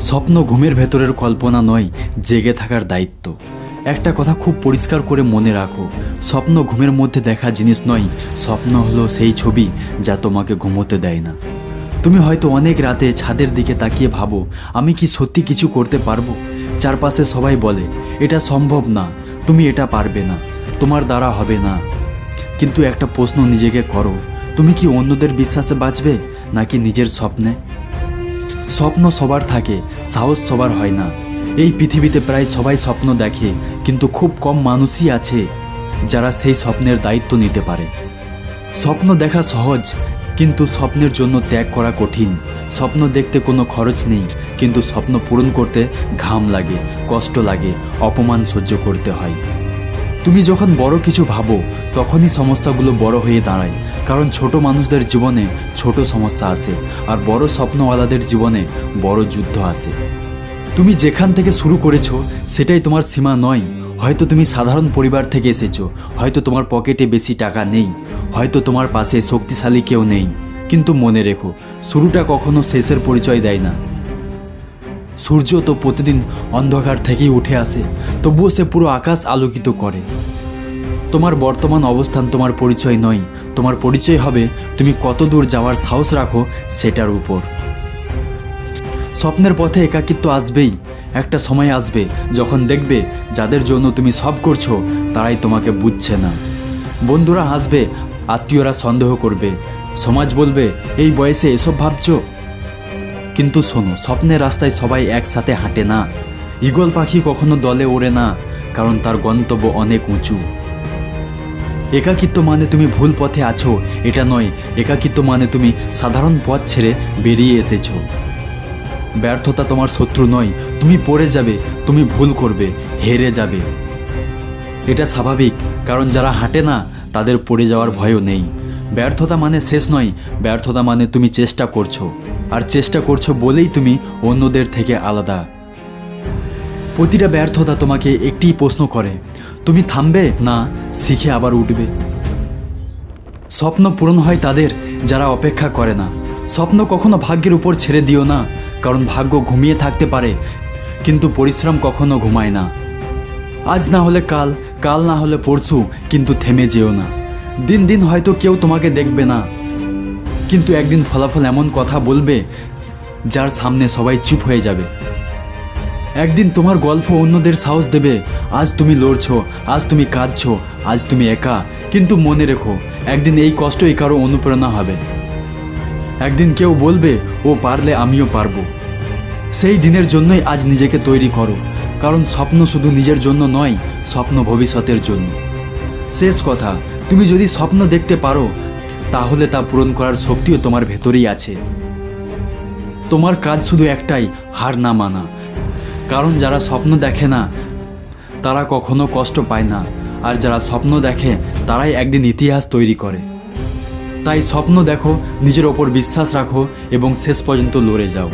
স্বপ্ন ঘুমের ভেতরের কল্পনা নয়, জেগে থাকার দায়িত্ব। একটা কথা খুব পরিষ্কার করে মনে রাখো, স্বপ্ন ঘুমের মধ্যে দেখা জিনিস নয়, স্বপ্ন হলো সেই ছবি যা তোমাকে ঘুমোতে দেয় না। তুমি হয়তো অনেক রাতে ছাদের দিকে তাকিয়ে ভাবো, আমি কি সত্যি কিছু করতে পারব? চারপাশে সবাই বলে, এটা সম্ভব না, তুমি এটা পারবে না, তোমার দ্বারা হবে না। কিন্তু একটা প্রশ্ন নিজেকে করো, তুমি কি অন্যদের বিশ্বাসে বাঁচবে নাকি নিজের স্বপ্নে? স্বপ্ন সবার থাকে, সাহস সবার হয় না। এই পৃথিবীতে প্রায় সবাই স্বপ্ন দেখে, কিন্তু খুব কম মানুষই আছে যারা সেই স্বপ্নের দায়িত্ব নিতে পারে। স্বপ্ন দেখা সহজ, কিন্তু স্বপ্নের জন্য ত্যাগ করা কঠিন। স্বপ্ন দেখতে কোনো খরচ নেই, কিন্তু স্বপ্ন পূরণ করতে ঘাম লাগে, কষ্ট লাগে, অপমান সহ্য করতে হয়। তুমি যখন বড় কিছু ভাবো, তখনই সমস্যাগুলো বড় হয়ে দাঁড়ায় কারণ ছোট মানুষদের জীবনে ছোট সমস্যা আসে আর বড় স্বপ্নওয়ালাদের জীবনে বড় যুদ্ধ আসে তুমি যেখান থেকে শুরু করেছ সেটাই তোমার সীমা নয়। হয়তো তুমি সাধারণ পরিবার থেকে এসেছ, হয়তো তোমার পকেটে বেশি টাকা নেই, হয়তো তোমার পাশে শক্তিশালী কেউ নেই। কিন্তু মনে রেখো, শুরুটা কখনো শেষের পরিচয় দেয় না। সূর্য তো প্রতিদিন অন্ধকার থেকেই উঠে আসে, তবুও সে পুরো আকাশ আলোকিত করে। তোমার বর্তমান অবস্থান তোমার পরিচয় নয়। তোমার পরিচয় হবে তুমি কত দূর যাওয়ার সাহস রাখো সেটার উপর। স্বপ্নের পথে একাকিত্ব আসবেই। একটা সময় আসবে যখন দেখবে যাদের জন্য তুমি সব করছ তারাই তোমাকে বুঝছে না। বন্ধুরা হাসবে, আত্মীয়রা সন্দেহ করবে। সমাজ বলবে, এই বয়সে এসব ভাবছ? কিন্তু শোনো, স্বপ্নের রাস্তায় সবাই একসাথে হাঁটে না। ঈগল পাখি কখনো দলে ওড়ে না, কারণ তার গন্তব্য অনেক উঁচু। একাকিত্ব মানে তুমি ভুল পথে আছো, এটা নয়। একাকিত্ব মানে তুমি সাধারণ পথ ছেড়ে বেরিয়ে এসেছ। ব্যর্থতা তোমার শত্রু নয়, তুমি পড়ে যাবে, তুমি ভুল করবে, হেরে যাবে। এটা স্বাভাবিক, কারণ যারা হাঁটে না, তাদের পড়ে যাওয়ার ভয়ও নেই। ব্যর্থতা মানে শেষ নয়, ব্যর্থতা মানে তুমি চেষ্টা করছ। আর চেষ্টা করছ বলেই তুমি অন্যদের থেকে আলাদা। প্রতিটা ব্যর্থতা তোমাকে একটিই প্রশ্ন করে, তুমি থামবে না শিখে আবার উঠবে। স্বপ্ন পূরণ হয় তাদের যারা অপেক্ষা করে না। স্বপ্ন কখনো ভাগ্যের উপর ছেড়ে দিও না, কারণ ভাগ্য ঘুমিয়ে থাকতে পারে, কিন্তু পরিশ্রম কখনো ঘুমায় না। আজ না হলে কাল কাল না হলে পরশু, কিন্তু থেমে যেও না। দিন দিন হয়তো কেউ তোমাকে দেখবে না, কিন্তু একদিন ফলাফল এমন কথা বলবে, যার সামনে সবাই চুপ হয়ে যাবে। একদিন তোমার গল্প অন্যদের সাহস দেবে। আজ তুমি লড়ছো, আজ তুমি কাঁদছো, আজ তুমি একা। কিন্তু মনে রেখো, একদিন এই কষ্টই কারও অনুপ্রেরণা হবে। একদিন কেউ বলবে, ও পারলে আমিও পারব। সেই দিনের জন্যই আজ নিজেকে তৈরি করো। কারণ স্বপ্ন শুধু নিজের জন্য নয়, স্বপ্ন ভবিষ্যতের জন্য। শেষ কথা, তুমি যদি স্বপ্ন দেখতে পারো, তাহলে তা পূরণ করার শক্তিও তোমার ভেতরেই আছে। তোমার কাজ শুধু একটাই, হার না মানা। কারণ যারা স্বপ্ন দেখে না, তারা কখনো কষ্ট পায় না। আর যারা স্বপ্ন দেখে, তারাই একদিন ইতিহাস তৈরি করে। তাই স্বপ্ন দেখো, নিজের ওপর বিশ্বাস রাখো এবং শেষ পর্যন্ত লড়ে যাও।